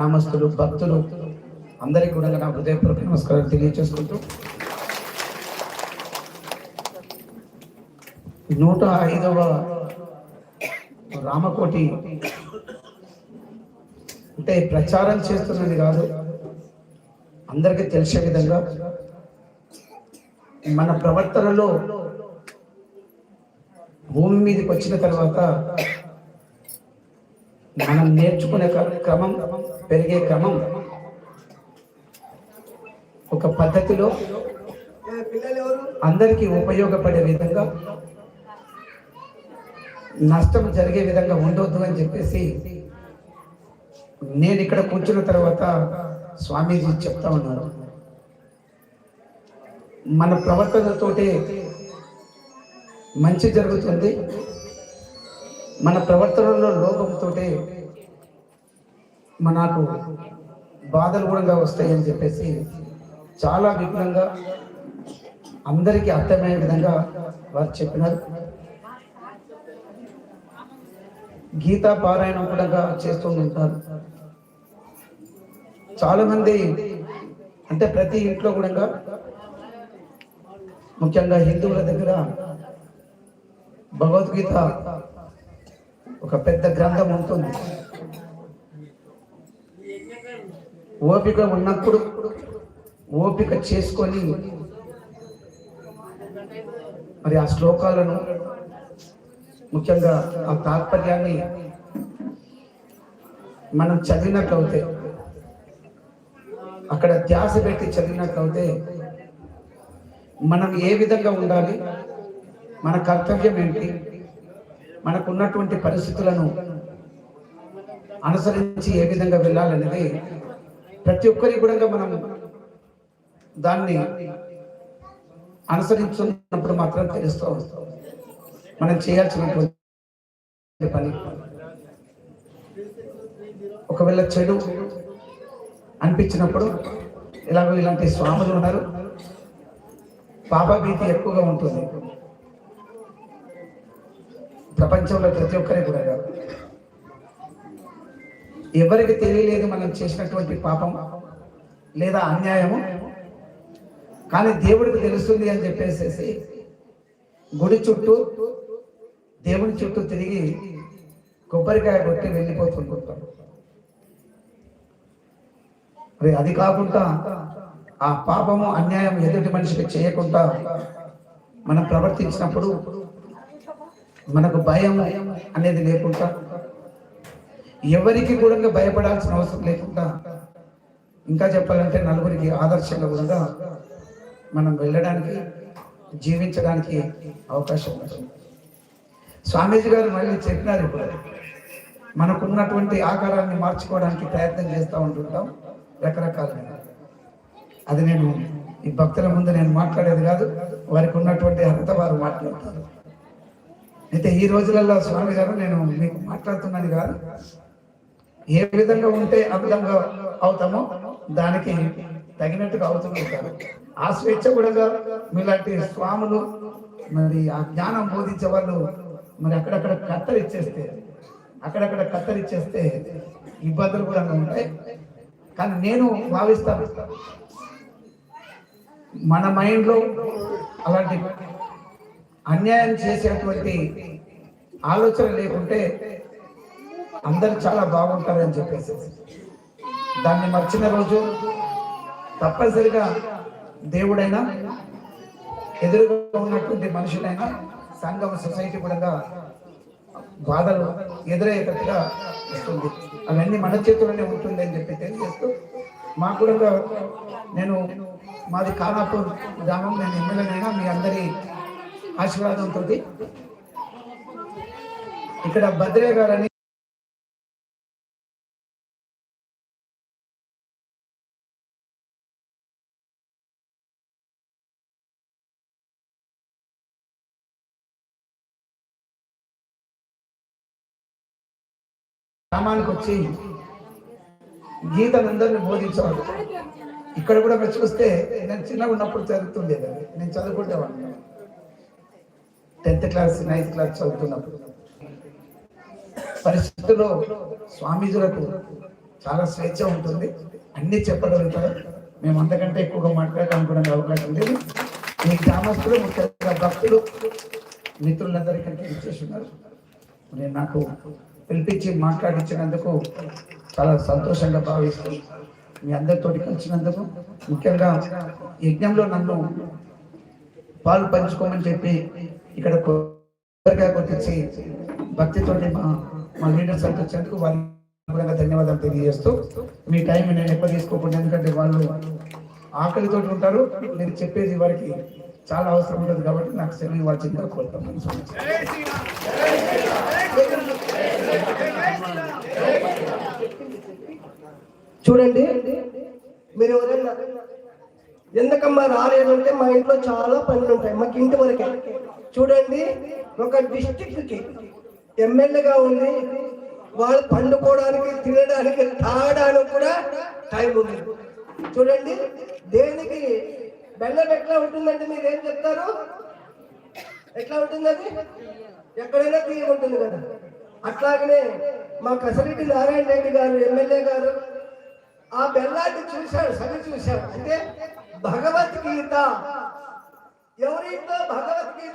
గ్రామస్తులు భక్తులు అందరికీ కూడా నా హృదయపూర్వక నమస్కారం తెలియచేసుకుంటూ నూట ఐదవ రామకోటి అంటే ప్రచారం చేస్తున్నది కాదు అందరికీ తెలిసే విధంగా మన ప్రవర్తనలో భూమి మీదకి వచ్చిన తర్వాత మనం నేర్చుకునే క్రమం క్రమం పెరిగే క్రమం. ఒక పద్ధతిలో అందరికీ ఉపయోగపడే విధంగా నష్టం జరిగే విధంగా ఉండొద్దు అని చెప్పేసి నేను ఇక్కడ కూర్చున్న తర్వాత స్వామీజీ చెప్తా ఉన్నారు. మన ప్రవర్తనతోటే మంచి జరుగుతుంది. మన ప్రవర్తనలో లోపంతో మనకు బాధలు కూడా వస్తాయని చెప్పేసి చాలా విఘ్నంగా అందరికీ అర్థమయ్యే విధంగా వారు చెప్పినారు. గీతా పారాయణం కూడా చేస్తూ ఉంటారు. చాలా మంది అంటే ప్రతి ఇంట్లో కూడా ముఖ్యంగా హిందువుల దగ్గర భగవద్గీత ఒక పెద్ద గ్రంథం ఉంటుంది. ఓపిక ఉన్నప్పుడు ఓపిక చేసుకొని మరి ఆ శ్లోకాలను ముఖ్యంగా ఆ తాత్పర్యాన్ని మనం చదివినట్లయితే అక్కడ ధ్యాస పెట్టి చదివినట్లయితే మనం ఏ విధంగా ఉండాలి మన కర్తవ్యం ఏంటి మనకున్నటువంటి పరిస్థితులను అనుసరించి ఏ విధంగా వెళ్ళాలనేది ప్రతి ఒక్కరి కూడా మనం దాన్ని అనుసరించున్నప్పుడు మాత్రం తెలుస్తూ వస్తాం. మనం చేయాల్సినటువంటి పని. ఒకవేళ చెడు అనిపించినప్పుడు ఇలాగో ఇలాంటి స్వాములు ఉన్నారు. పాపభీతి ఎక్కువగా ఉంటుంది. ప్రపంచంలో ప్రతి ఒక్కరికి కూడా ఎవరికి తెలియలేదు మనం చేసినటువంటి పాపం లేదా అన్యాయము? కానీ దేవుడికి తెలుస్తుంది అని చెప్పేసేసి గుడి చుట్టూ దేవుని చుట్టూ తిరిగి కొబ్బరికాయ కొట్టి వెళ్ళిపోతుంటాం. మరి అది కాకుండా ఆ పాపము అన్యాయం ఎదుటి మనిషికి చేయకుండా మనం ప్రవర్తించినప్పుడు మనకు భయం అనేది లేకుండా ఎవరికి కూడా భయపడాల్సిన అవసరం లేకుండా ఇంకా చెప్పాలంటే నలుగురికి ఆదర్శంగా కూడా మనం వెళ్ళడానికి జీవించడానికి అవకాశం ఉంటుంది. స్వామీజీ గారు మళ్ళీ చెప్పినారు ఇప్పుడు. మనకున్నటువంటి ఆకారాన్ని మార్చుకోవడానికి ప్రయత్నం చేస్తూ ఉంటుంటాం. రకరకాలుగా. అది నేను ఈ భక్తుల ముందు నేను మాట్లాడేది కాదు వారికి ఉన్నటువంటి అర్హత వారు మాట్లాడతారు. అయితే ఈ రోజులలో స్వామి గారు నేను మీకు మాట్లాడుతున్నాను కాదు. ఏ విధంగా ఉంటే ఆ విధంగా అవుతామో దానికి తగినట్టుగా అవుతుంటారు ఆ స్వేచ్ఛ కూడా మీలాంటి స్వాములు మరి ఆ జ్ఞానం బోధించే వాళ్ళు మరి అక్కడక్కడ కత్తరిచ్చేస్తే అక్కడక్కడ కత్తరిచ్చేస్తే ఇబ్బందులు కూడా ఉంటాయి. కానీ నేను భావిస్తాను మన మైండ్లో అలాంటి అన్యాయం చేసేటువంటి ఆలోచన లేకుంటే అందరు చాలా బాగుంటారని చెప్పేసి. దాన్ని మర్చిన రోజు తప్పనిసరిగా దేవుడైనా ఎదురుగా ఉన్నటువంటి మనుషులైనా సంఘం సొసైటీ కూడా బాధలు ఎదురయ్యేటట్టుగా ఇస్తుంది అవన్నీ మన చేతుల్లోనే ఉంటుంది అని చెప్పి తెలియజేస్తూ మా కూడా నేను మాది కానాపూర్ గ్రామం నేను ఎమ్మెల్యేనైనా మీ అందరి ఆశీర్వాదంతో. ఇక్కడ భద్రే గారని గ్రామానికి వచ్చి గీతనందరిని బోధించేవాడు. ఇక్కడ కూడా మీరు చూస్తే నేను చిన్నగా ఉన్నప్పుడు జరుగుతుండేది అది. నేను చదువుకుంటేవాడిని. టెన్త్ క్లాస్ నైన్త్ క్లాస్ చదువుతున్నప్పుడు. పరిస్థితుల్లో స్వామీజులకు చాలా స్వేచ్ఛ ఉంటుంది. అన్ని చెప్పగలుగుతారు. మేము అంతకంటే ఎక్కువగా మాట్లాడడానికి అవకాశం లేదు. ఈ గ్రామస్తులు ముఖ్యంగా భక్తులు మిత్రులందరికంటే ఇచ్చేసి ఉన్నారు నేను నాకు పిలిపించి మాట్లాడించినందుకు చాలా సంతోషంగా భావిస్తూ మీ అందరితోటి కలిసినందుకు ముఖ్యంగా యజ్ఞంలో నన్ను పాలు పంచుకోమని చెప్పి ఇక్కడ కొబ్బరికాయ కొట్టించి భక్తితోటి మా మా లీడర్స్ అంతా వచ్చేందుకు వాళ్ళకి ధన్యవాదాలు తెలియజేస్తూ మీ టైం నేను ఎక్కువ తీసుకోకుండా ఎందుకంటే వాళ్ళు ఆకలితో ఉంటారు. నేను చెప్పేది వారికి చాలా అవసరం ఉంటుంది కాబట్టి నాకు సెలవు ఇవ్వాల్సిందిగా కోరుతాను చూడండి మీరు ఎవరైనా ఎందుకమ్మా రాలేదు అంటే మా ఇంట్లో చాలా పనులు ఉంటాయి మాకు ఇంటి వరకే. చూడండి ఒక డిస్టిక్కి ఎమ్మెల్యేగా ఉంది వాళ్ళు పండుకోవడానికి తినడానికి తాగడానికి కూడా టైం ఉంది. చూడండి దేనికి బెల్లం ఎట్లా ఉంటుందంటే మీరు ఏం చెప్తారు? ఎట్లా ఉంటుందని ఎక్కడైనా తీయ ఉంటుంది కదా. అట్లాగనే మా కసరెడ్డి నారాయణ రెడ్డి గారు ఎమ్మెల్యే గారు ఆ బెల్లాన్ని చూశాడు సరి చూశాడు అంటే భగవద్గీత. ఎవరింట్లో భగవద్గీత